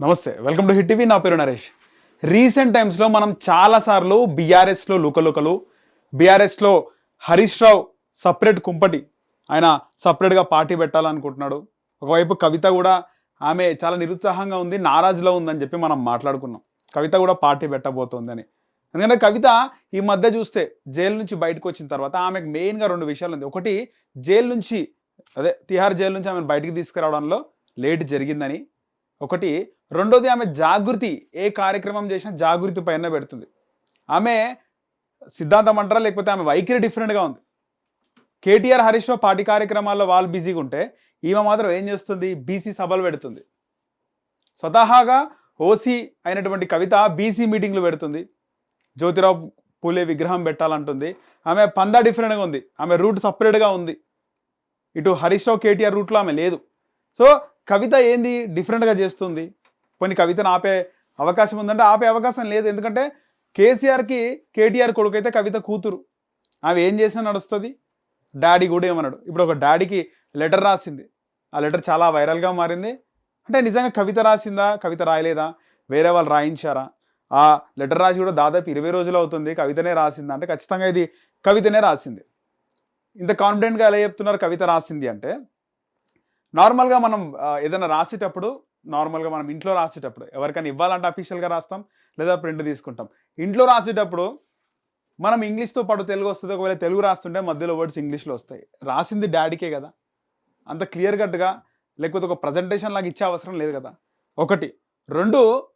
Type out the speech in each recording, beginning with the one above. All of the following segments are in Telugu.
నమస్తే వెల్కమ్ టు హిట్ టీవీ. నా పేరు నరేష్. రీసెంట్ టైమ్స్లో మనం చాలాసార్లు బీఆర్ఎస్లో లుకలుకలు బీఆర్ఎస్లో హరీష్ రావు సపరేట్ కుంపటి ఆయన సపరేట్గా పార్టీ పెట్టాలనుకుంటున్నాడు. ఒకవైపు కవిత కూడా ఆమె చాలా నిరుత్సాహంగా ఉంది నారాజులో ఉందని చెప్పి మనం మాట్లాడుకున్నాం. కవిత కూడా పార్టీ పెట్టబోతోందని. ఎందుకంటే కవిత ఈ మధ్య చూస్తే జైలు నుంచి బయటకు వచ్చిన తర్వాత ఆమెకు మెయిన్గా రెండు విషయాలు ఉంది. ఒకటి జైలు నుంచి అదే తిహార్ జైలు నుంచి ఆమెను బయటికి తీసుకురావడంలో లేట్ జరిగిందని. ఒకటి రెండోది ఆమె జాగృతి ఏ కార్యక్రమం చేసినా జాగృతి పైన పెడుతుంది. ఆమె సిద్ధాంతం అంటారా? లేకపోతే ఆమె వైఖరి డిఫరెంట్గా ఉంది. కేటీఆర్ హరీష్ రావు పార్టీ కార్యక్రమాల్లో వాళ్ళు బిజీగా ఉంటే ఈమె మాత్రం ఏం చేస్తుంది? బీసీ సభలు పెడుతుంది. స్వతహాగా ఓసీ అయినటువంటి కవిత బీసీ మీటింగ్లు పెడుతుంది. జ్యోతిరావు పూలే విగ్రహం పెట్టాలంటుంది. ఆమె పందా డిఫరెంట్గా ఉంది. ఆమె రూట్ సపరేట్గా ఉంది. ఇటు హరీష్ రావు కేటీఆర్ రూట్లో ఆమె లేదు. సో కవిత ఏంది? డిఫరెంట్గా చేస్తుంది. కొన్ని కవితను ఆపే అవకాశం ఉందంటే ఆపే అవకాశం లేదు. ఎందుకంటే కేసీఆర్కి కేటీఆర్ కొడుకు అయితే కవిత కూతురు. ఆమె ఏం చేసినా నడుస్తుంది. డాడీ కూడా ఏమన్నాడు ఇప్పుడు ఒక డాడీకి లెటర్ రాసింది. ఆ లెటర్ చాలా వైరల్గా మారింది. అంటే నిజంగా కవిత రాసిందా? కవిత రాయలేదా? వేరే వాళ్ళు రాయించారా? ఆ లెటర్ రాసి కూడా దాదాపు ఇరవై రోజులు అవుతుంది కవితనే రాసిందా? అంటే ఖచ్చితంగా ఇది కవితనే రాసింది. ఇంత కాన్ఫిడెంట్గా ఎలా చెప్తున్నారు కవిత రాసింది అంటే నార్మల్గా మనం ఏదైనా రాసేటప్పుడు నార్మల్గా మనం ఇంట్లో రాసేటప్పుడు ఎవరికైనా ఇవ్వాలంటే అఫీషియల్గా రాస్తాం లేదా ప్రింట్ తీసుకుంటాం. ఇంట్లో రాసేటప్పుడు మనం ఇంగ్లీష్తో పాటు తెలుగు వస్తుంది ఒకవేళ తెలుగు రాస్తుంటే మధ్యలో వర్డ్స్ ఇంగ్లీష్లో వస్తాయి. రాసింది డాడీకే కదా. అంత క్లియర్ కట్గా లేకపోతే ఒక ప్రజెంటేషన్ లాగా ఇచ్చే అవసరం లేదు కదా. ఒకటి. రెండు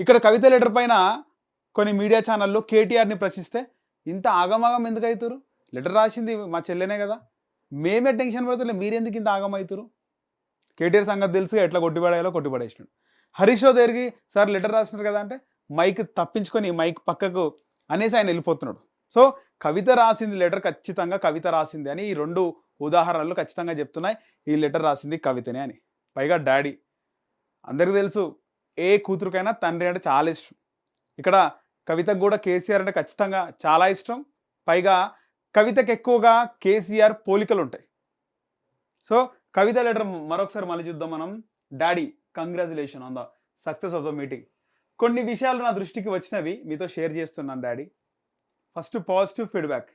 ఇక్కడ కవిత లెటర్ పైన కొన్ని మీడియా ఛానల్లో కేటీఆర్ని ప్రశ్నిస్తే ఇంత ఆగమాగం ఎందుకు అవుతారు లెటర్ రాసింది మా చెల్లెనే కదా. మేమే టెన్షన్ పడుతుంటే మీరెందుకు ఇంత ఆగమవుతారు కేటీఆర్ సంగతి తెలుసు ఎట్లా కొట్టిపడేయాలో కొట్టిపడేసినాడు. హరీష్ రావు దగ్గరికి సార్ లెటర్ రాసినారు కదా అంటే మైక్ తప్పించుకొని మైక్ పక్కకు అనేసి ఆయన వెళ్ళిపోతున్నాడు. సో కవిత రాసింది లెటర్ ఖచ్చితంగా కవిత రాసింది అని ఈ రెండు ఉదాహరణలు ఖచ్చితంగా చెప్తున్నాయి. ఈ లెటర్ రాసింది కవితనే అని. పైగా డాడీ. అందరికీ తెలుసు ఏ కూతురుకైనా తండ్రి అంటే చాలా ఇష్టం. ఇక్కడ కవితకు కూడా కేసీఆర్ అంటే ఖచ్చితంగా చాలా ఇష్టం. పైగా కవితకు ఎక్కువగా కేసీఆర్ పోలికలు ఉంటాయి. సో కవిత లెటర్ మరొకసారి మళ్ళీ చూద్దాం మనం. Daddy congratulation on the success of the meeting కొన్ని విషయాలు నా దృష్టికి వచ్చినవి మీతో షేర్ చేస్తున్నాను daddy first positive feedback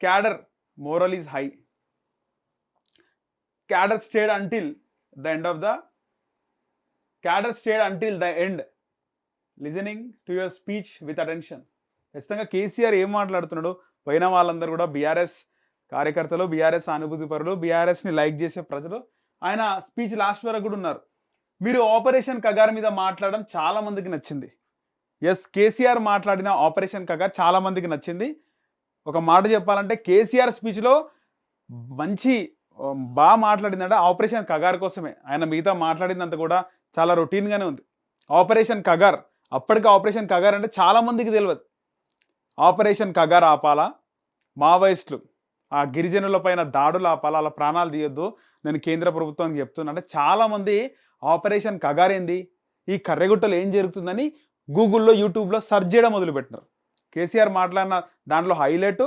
cadre morale is high cadre stayed until the end of the cadre stayed until the end listening to your speech with attention ఖచ్చితంగా కేసీఆర్ ఏం మాట్లాడుతున్నాడు పోయిన వాళ్ళందరూ కూడా బీఆర్ఎస్ కార్యకర్తలు బీఆర్ఎస్ సానుభూతి పరులు బీఆర్ఎస్ని లైక్ చేసే ప్రజలు. ఆయన స్పీచ్ లాస్ట్ వరకు కూడా ఉన్నారు. మీరు ఆపరేషన్ కగార్ మీద మాట్లాడడం చాలా మందికి నచ్చింది. ఎస్ కేసీఆర్ మాట్లాడిన ఆపరేషన్ కగార్ చాలా మందికి నచ్చింది. ఒక మాట చెప్పాలంటే కేసీఆర్ స్పీచ్లో మంచి బాగా మాట్లాడిందంటే ఆపరేషన్ కగార్ కోసమే. ఆయన మిగతా మాట్లాడిందంత కూడా చాలా రొటీన్గానే ఉంది. ఆపరేషన్ కగార్ అప్పటికి ఆపరేషన్ కగార్ అంటే చాలామందికి తెలియదు ఆపరేషన్ కగార్ ఆపాలా? మావోయిస్టులు ఆ గిరిజనుల పైన దాడులు ఆపాలి అలా ప్రాణాలు తీయొద్దు. నేను కేంద్ర ప్రభుత్వానికి చెప్తున్నా. అంటే చాలామంది ఆపరేషన్ కగారేంది? ఈ కర్రెగుట్టలో ఏం జరుగుతుందని గూగుల్లో యూట్యూబ్లో సెర్చ్ చేయడం మొదలుపెట్టినారు. కేసీఆర్ మాట్లాడిన దాంట్లో హైలైట్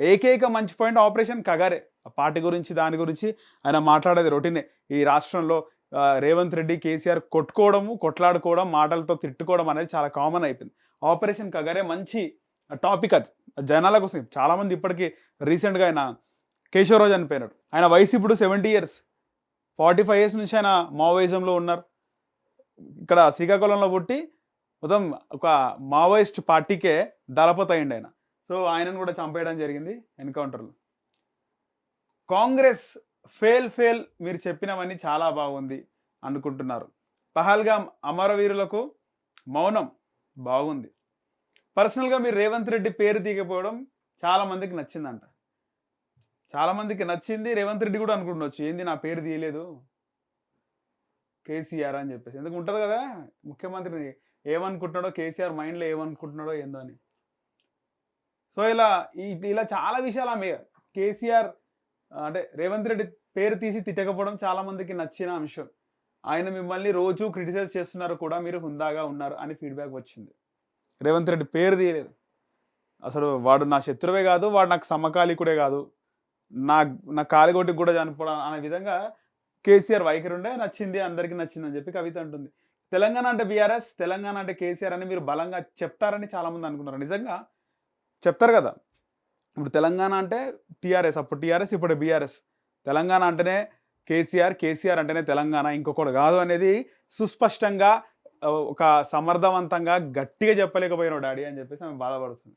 ఏకైక మంచి పాయింట్ ఆపరేషన్ కగారే. ఆ పార్టీ గురించి దాని గురించి ఆయన మాట్లాడేది రొటీనే. ఈ రాష్ట్రంలో రేవంత్ రెడ్డి కేసీఆర్ కొట్టుకోవడము కొట్లాడుకోవడం మాటలతో తిట్టుకోవడం అనేది చాలా కామన్ అయిపోయింది. ఆపరేషన్ కగారే మంచి టాపిక్ అది. జనాల కోసం చాలామంది ఇప్పటికీ రీసెంట్గా ఆయన కేశవరాజు అనిపోయినాడు ఆయన వయసు ఇప్పుడు seventy years forty five years నుంచి ఆయన మావోయిజంలో ఉన్నారు. ఇక్కడ శ్రీకాకుళంలో పుట్టి మొత్తం ఒక మావోయిస్ట్ పార్టీకే దళపతి అయింది ఆయన. సో ఆయనను కూడా చంపేయడం జరిగింది ఎన్కౌంటర్లో. కాంగ్రెస్ ఫెయిల్ ఫెయిల్ మీరు చెప్పినవన్నీ చాలా బాగుంది అనుకుంటున్నారు. పహల్గామ్ అమరవీరులకు మౌనం బాగుంది. పర్సనల్గా మీరు రేవంత్ రెడ్డి పేరు తీయకపోవడం చాలా మందికి నచ్చిందంట. చాలామందికి నచ్చింది రేవంత్ రెడ్డి కూడా అనుకుంటుండొచ్చు ఏంది నా పేరు తీయలేదు? కేసీఆర్ అని చెప్పేసి. ఎందుకు ఉంటుంది కదా ముఖ్యమంత్రిని ఏమనుకుంటున్నాడో కేసీఆర్ మైండ్లో ఏమనుకుంటున్నాడో ఏందో అని. సో ఇలా ఇలా చాలా విషయాలు ఆమె కేసీఆర్ అంటే రేవంత్ రెడ్డి పేరు తీసి తిట్టకపోవడం చాలా మందికి నచ్చిన అంశం. ఆయన మిమ్మల్ని రోజు క్రిటిసైజ్ చేస్తున్నారు కూడా మీరు హుందాగా ఉన్నారు అని ఫీడ్బ్యాక్ వచ్చింది. రేవంత్ రెడ్డి పేరు తీయలేదు. అసలు వాడు నా శత్రువే కాదు వాడు నాకు సమకాలికుడే కాదు. నా నా కాలిగొట్టికి కూడా చనిపోవడం అనే విధంగా కేసీఆర్ వైఖరి ఉండే నచ్చింది అందరికీ నచ్చింది అని చెప్పి కవిత అంటుంది. తెలంగాణ అంటే బీఆర్ఎస్ తెలంగాణ అంటే కేసీఆర్ అని మీరు బలంగా చెప్తారని చాలామంది అనుకున్నారు. నిజంగా చెప్తారు కదా. ఇప్పుడు తెలంగాణ అంటే టీఆర్ఎస్ అప్పుడు టీఆర్ఎస్ ఇప్పుడు బీఆర్ఎస్. తెలంగాణ అంటేనే కేసీఆర్ కేసీఆర్ అంటేనే తెలంగాణ ఇంకొకటి కాదు అనేది సుస్పష్టంగా ఒక సమర్థవంతంగా గట్టిగా చెప్పలేకపోయినావు డాడీ అని చెప్పేసి ఆమె బాధపడుతుంది.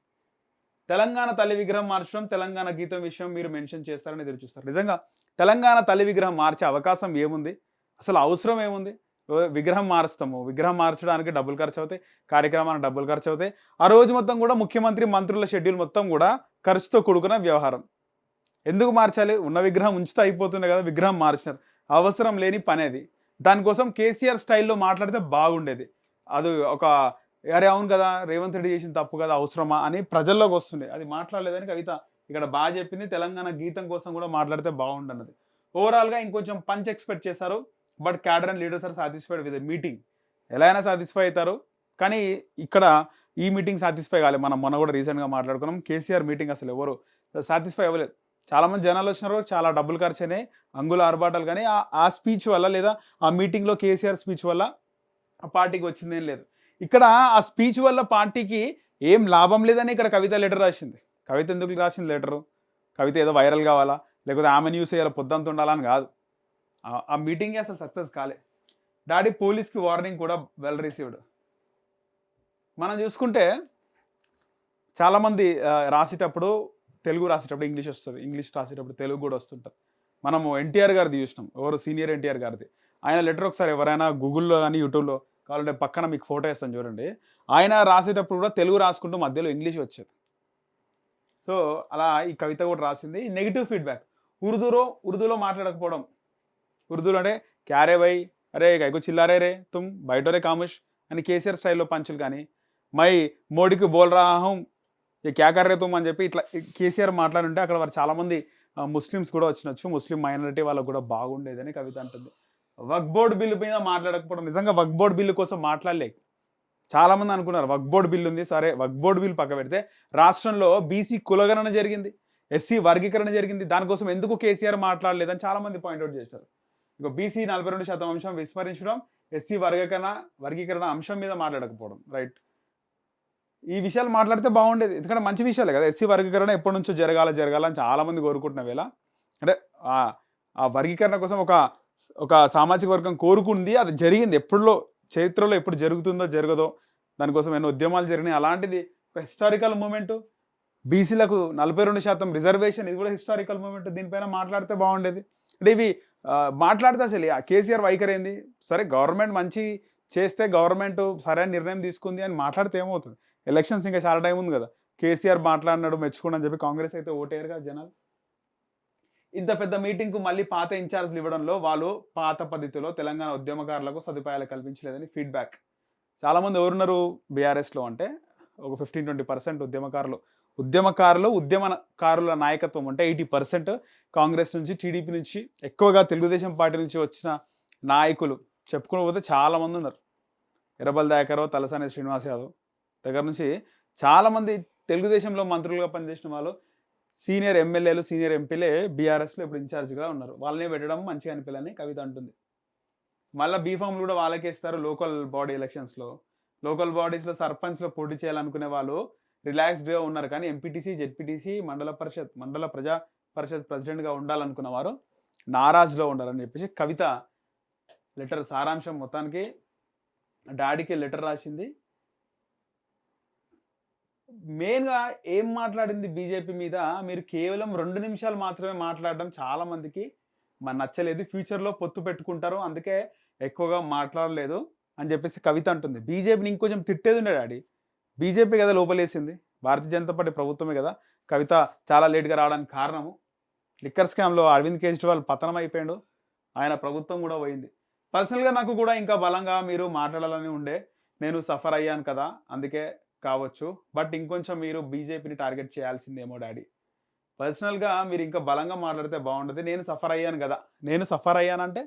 తెలంగాణ తల్లి విగ్రహం మార్చడం తెలంగాణ గీతం విషయం మీరు మెన్షన్ చేస్తారని ఎదురు చూస్తారు. నిజంగా తెలంగాణ తల్లి విగ్రహం మార్చే అవకాశం ఏముంది? అసలు అవసరం ఏముంది? ఓ విగ్రహం మారుస్తాము. విగ్రహం మార్చడానికి డబ్బులు ఖర్చు అవుతాయి కార్యక్రమానికి డబ్బులు ఖర్చు అవుతాయి ఆ రోజు మొత్తం కూడా ముఖ్యమంత్రి మంత్రుల షెడ్యూల్ మొత్తం కూడా ఖర్చుతో కూడుకున్న వ్యవహారం. ఎందుకు మార్చాలి? ఉన్న విగ్రహం ఉంచితే అయిపోతుంది కదా విగ్రహం మార్చినారు. అవసరం లేని పని అది దానికోసం కేసీఆర్ స్టైల్లో మాట్లాడితే బాగుండేది. అది ఒక అరే అవును కదా రేవంత్ రెడ్డి చేసిన తప్పు కదా అవసరమా అని ప్రజల్లోకి వస్తుంది అది మాట్లాడలేదని కవిత ఇక్కడ బాగా చెప్పింది. తెలంగాణ గీతం కోసం కూడా మాట్లాడితే బాగుండన్నది. ఓవరాల్గా ఇంకొంచెం పంచ్ ఎక్స్పెక్ట్ చేశారు. But cadre and leaders are satisfied with meeting ఎలా అయినా సాటిస్ఫై అవుతారు. కానీ ఇక్కడ ఈ మీటింగ్ సాటిస్ఫై కాలేదు మనం మొన్న కూడా రీసెంట్గా మాట్లాడుకున్నాం. కేసీఆర్ మీటింగ్ అసలు ఎవరు సాటిస్ఫై అవ్వలేదు. చాలామంది జనాలు వచ్చినారు చాలా డబ్బులు ఖర్చు అయినాయి అంగుల ఆర్భాటాలు కానీ ఆ- స్పీచ్ వల్ల లేదా ఆ మీటింగ్లో కేసీఆర్ స్పీచ్ వల్ల ఆ పార్టీకి వచ్చిందేం లేదు. ఇక్కడ ఆ స్పీచ్ వల్ల పార్టీకి ఏం లాభం లేదని ఇక్కడ కవిత లెటర్ రాసింది. కవిత ఎందుకు రాసింది లెటరు? కవిత ఏదో వైరల్ కావాలా? లేకపోతే ఆమె న్యూస్ వేయాలి పొద్దంత ఉండాలని కాదు. ఆ- మీటింగే అసలు సక్సెస్ కాలే. డాడీ పోలీస్కి వార్నింగ్ కూడా వెల్ రిసీవ్డ్. మనం చూసుకుంటే చాలామంది రాసేటప్పుడు తెలుగు రాసేటప్పుడు ఇంగ్లీష్ వస్తుంది. ఇంగ్లీష్ రాసేటప్పుడు తెలుగు కూడా వస్తుంటుంది. మనము ఎన్టీఆర్ గారిది చూసినాం. ఎవరు సీనియర్ ఎన్టీఆర్ గారిది. ఆయన లెటర్ ఒకసారి ఎవరైనా గూగుల్లో కానీ యూట్యూబ్లో కావాలంటే పక్కన మీకు ఫోటో వేస్తాను చూడండి. ఆయన రాసేటప్పుడు కూడా తెలుగు రాసుకుంటూ మధ్యలో ఇంగ్లీష్ వచ్చేది. సో అలా ఈ కవిత కూడా రాసింది. నెగిటివ్ ఫీడ్బ్యాక్ ఉర్దూలో ఉర్దూలో మాట్లాడకపోవడం. ఉర్దూలో అంటే క్యారే బై అరే గైకు చిల్లారే రే తుమ్ బయటోరే కాముష్? అని కేసీఆర్ స్టైల్లో పంచులు కానీ మై మోడీకి బోల్ రాహం ఈ ఏ అని చెప్పి ఇట్లా కేసీఆర్ మాట్లాడుంటే అక్కడ వారు చాలామంది ముస్లిమ్స్ కూడా వచ్చినచ్చు. ముస్లిం మైనారిటీ వాళ్ళకు కూడా బాగుండేదని కవిత అంటుంది. వక్ బోర్డ్ బిల్లు మీద మాట్లాడకపోవడం నిజంగా వక్ బోర్డ్ బిల్లు కోసం మాట్లాడలే చాలామంది అనుకున్నారు వక్ బోర్డ్ బిల్లు ఉంది సరే వక్ బోర్డ్ బిల్లు పక్క పెడితే రాష్ట్రంలో బీసీ కులగణన జరిగింది ఎస్సీ వర్గీకరణ జరిగింది దానికోసం ఎందుకు కేసీఆర్ మాట్లాడలేదని చాలామంది పాయింట్అవుట్ చేశారు. ఇక బీసీ నలభై రెండు శాతం అంశం విస్మరించడం ఎస్సీ వర్గీకరణ వర్గీకరణ అంశం మీద మాట్లాడకపోవడం రైట్? ఈ విషయాలు మాట్లాడితే బాగుండేది. ఎందుకంటే మంచి విషయాలే కదా. ఎస్సీ వర్గీకరణ ఎప్పటి నుంచో జరగాల జరగాలని చాలామంది కోరుకుంటున్న వేళ. అంటే ఆ- వర్గీకరణ కోసం ఒక ఒక సామాజిక వర్గం కోరుకుంది. అది జరిగింది. ఎప్పుడులో చరిత్రలో ఎప్పుడు జరుగుతుందో జరగదో దానికోసం ఎన్నో ఉద్యమాలు జరిగినాయి. అలాంటిది ఒక హిస్టారికల్ మూమెంట్. బీసీలకు నలభై రెండు శాతం రిజర్వేషన్ ఇది కూడా హిస్టారికల్ మూమెంట్. దీనిపైన మాట్లాడితే బాగుండేది. అంటే ఇవి మాట్లాడితే అసలు ఆ కేసీఆర్ వైఖరి ఏంది? సరే గవర్నమెంట్ మంచి చేస్తే గవర్నమెంట్ సరైన నిర్ణయం తీసుకుంది అని మాట్లాడితే ఏమవుతుంది? ఎలక్షన్స్ ఇంకా చాలా టైం ఉంది కదా. కేసీఆర్ మాట్లాడినాడు మెచ్చుకోండి అని చెప్పి కాంగ్రెస్ అయితే ఓటేయరు కదా జనాలు. ఇంత పెద్ద మీటింగ్కు మళ్ళీ పాత ఇన్ఛార్జ్లు ఇవ్వడంలో వాళ్ళు పాత పద్ధతిలో తెలంగాణ ఉద్యమకారులకు సదుపాయాలు కల్పించలేదని ఫీడ్బ్యాక్ చాలామంది ఎవరున్నారు బీఆర్ఎస్లో అంటే ఒక ఫిఫ్టీన్ ట్వంటీ పర్సెంట్ ఉద్యమకారులు. ఉద్యమకారులు ఉద్యమకారుల నాయకత్వం అంటే ఎయిటీ పర్సెంట్ కాంగ్రెస్ నుంచి టీడీపీ నుంచి ఎక్కువగా తెలుగుదేశం పార్టీ నుంచి వచ్చిన నాయకులు. చెప్పుకుని పోతే ఉన్నారు. ఎర్రబల్ దయాకరావు తలసాని శ్రీనివాస్ యాదవ్. దగ్గర నుంచి చాలామంది తెలుగుదేశంలో మంత్రులుగా పనిచేసిన వాళ్ళు సీనియర్ ఎమ్మెల్యేలు సీనియర్ ఎంపీలే బీఆర్ఎస్లో ఇప్పుడు ఇన్ఛార్జ్గా ఉన్నారు. వాళ్ళని పెట్టడం మంచిగా అనిపించాలని కవిత అంటుంది. మళ్ళీ బీఫామ్లు కూడా వాళ్ళకే ఇస్తారు లోకల్ బాడీ ఎలక్షన్స్లో. లోకల్ బాడీస్లో సర్పంచ్లో పోటీ చేయాలనుకునే వాళ్ళు రిలాక్స్డ్గా ఉన్నారు కానీ ఎంపీటీసీ జెడ్పీటీసీ మండల పరిషత్ మండల ప్రజా పరిషత్ ప్రెసిడెంట్గా ఉండాలనుకున్న వారు నారాజ్లో ఉండాలని చెప్పేసి కవిత లెటర్ సారాంశం మొత్తానికి డాడీకి లెటర్ రాసింది. మెయిన్గా ఏం మాట్లాడింది బీజేపీ మీద? మీరు కేవలం రెండు నిమిషాలు మాత్రమే మాట్లాడడం చాలామందికి మన నచ్చలేదు. ఫ్యూచర్లో పొత్తు పెట్టుకుంటారు. అందుకే ఎక్కువగా మాట్లాడలేదు అని చెప్పేసి కవిత అంటుంది. బీజేపీని ఇంకొంచెం తిట్టేది ఉండే డాడీ. బీజేపీ కదా లోపలేసింది. భారతీయ జనతా పార్టీ ప్రభుత్వమే కదా. కవిత చాలా లేట్గా రావడానికి కారణము లిక్కర్ స్కామ్లో అరవింద్ కేజ్రీవాల్ పతనం అయిపోయాడు. ఆయన ప్రభుత్వం కూడా పోయింది. పర్సనల్గా నాకు కూడా ఇంకా బలంగా మీరు మాట్లాడాలని ఉండే. నేను సఫర్ అయ్యాను కదా. అందుకే కావచ్చు. బట్ ఇంకొంచెం మీరు బీజేపీని టార్గెట్ చేయాల్సిందేమో డాడీ. పర్సనల్గా మీరు ఇంకా బలంగా మాట్లాడితే బాగుండదు. నేను సఫర్ అయ్యాను కదా. నేను సఫర్ అయ్యానంటే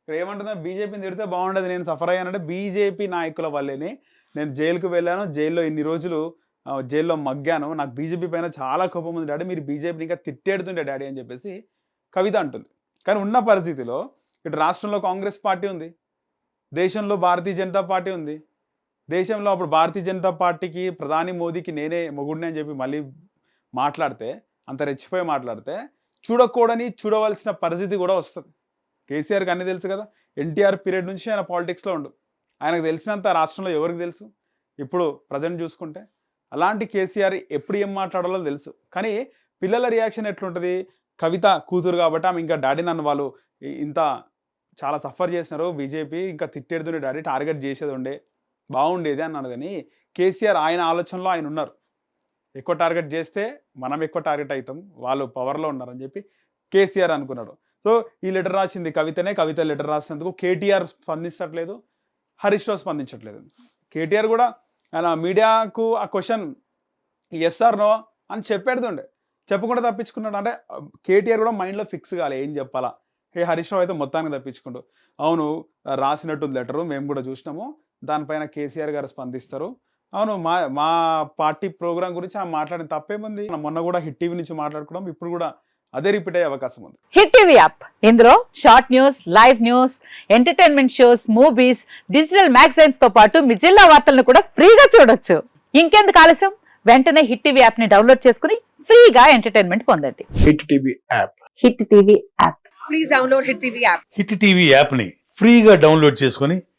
ఇక్కడ ఏమంటుందా బీజేపీని తిడితే బాగుండదు. నేను సఫర్ అయ్యానంటే బీజేపీ నాయకుల వల్లేనే నేను జైలుకు వెళ్ళాను. జైల్లో ఇన్ని రోజులు జైల్లో మగ్గాను. నాకు బీజేపీ పైన చాలా కోపం ఉంది డాడీ. మీరు బీజేపీని ఇంకా తిట్టేడుతుండే డాడీ అని చెప్పేసి కవిత అంటుంది. కానీ ఉన్న పరిస్థితిలో ఇటు రాష్ట్రంలో కాంగ్రెస్ పార్టీ ఉంది. దేశంలో భారతీయ జనతా పార్టీ ఉంది. దేశంలో అప్పుడు భారతీయ జనతా పార్టీకి ప్రధాని మోదీకి నేనే మొగుడిని అని చెప్పి మళ్ళీ మాట్లాడితే అంత రెచ్చిపోయి మాట్లాడితే చూడకూడని చూడవలసిన పరిస్థితి కూడా వస్తుంది. కేసీఆర్కి అన్నీ తెలుసు కదా ఎన్టీఆర్ పీరియడ్ నుంచి ఆయన పాలిటిక్స్లో ఉండు. ఆయనకు తెలిసినంత రాష్ట్రంలో ఎవరికి తెలుసు? ఇప్పుడు ప్రజెంట్ చూసుకుంటే అలాంటి కేసీఆర్ ఎప్పుడు ఏం మాట్లాడాలో తెలుసు. కానీ పిల్లల రియాక్షన్ ఎట్లుంటుంది? కవిత కూతురు కాబట్టి ఆమె ఇంకా డాడీ నన్ను వాళ్ళు ఇంత చాలా సఫర్ చేసినారు. బీజేపీ ఇంకా తిట్టేడుతుండే డాడీ టార్గెట్ చేసేది ఉండే. బాగుండేది అన్నాడు. కానీ కేసీఆర్ ఆయన ఆలోచనలో ఆయన ఉన్నారు. ఎక్కువ టార్గెట్ చేస్తే మనం ఎక్కువ టార్గెట్ అవుతాం వాళ్ళు పవర్లో ఉన్నారని చెప్పి కేసీఆర్ అనుకున్నాడు. సో ఈ లెటర్ రాసింది కవితనే. కవిత లెటర్ రాసినందుకు కేటీఆర్ స్పందించట్లేదు. హరీష్ రావు స్పందించట్లేదు. కేటీఆర్ కూడా ఆయన మీడియాకు ఆ క్వశ్చన్ ఎస్ఆర్ నో అని చెప్పేడుతుండే. చెప్పకుండా తప్పించుకున్నాడు. అంటే కేటీఆర్ కూడా మైండ్లో ఫిక్స్ కాలే ఏం చెప్పాలా. హే హరీష్ రావు అయితే మొత్తానికి తప్పించుకుండు. అవును రాసినట్టు లెటరు మేము కూడా చూసినాము. దానిపైన కేసీఆర్ గారు స్పందిస్తారు. అవును మా మా పార్టీ ప్రోగ్రామ్ గురించి ఆమె మాట్లాడిన తప్పేముంది? మొన్న కూడా హిట్ టీవీ నుంచి మాట్లాడుకున్నాం ఇప్పుడు కూడా అదే రిపీట్ అయ్యే అవకాశం ఉంది. Hit TV app. ఇందులో short news live news entertainment shows movies digital మ్యాగజైన్స్తో పాటు మీ జిల్లా వార్తలను కూడా ఫ్రీగా చూడొచ్చు. ఇంకెందుకు ఆలస్యం? వెంటనే హిట్ టీవీ యాప్ని డౌన్లోడ్ చేసుకుని ఫ్రీగా ఎంటర్టైన్మెంట్ పొందండి. Hit TV app. Hit TV app. Please download Hit TV app. Hit TV యాప్ని ఫ్రీగా డౌన్లోడ్ చేసుకొని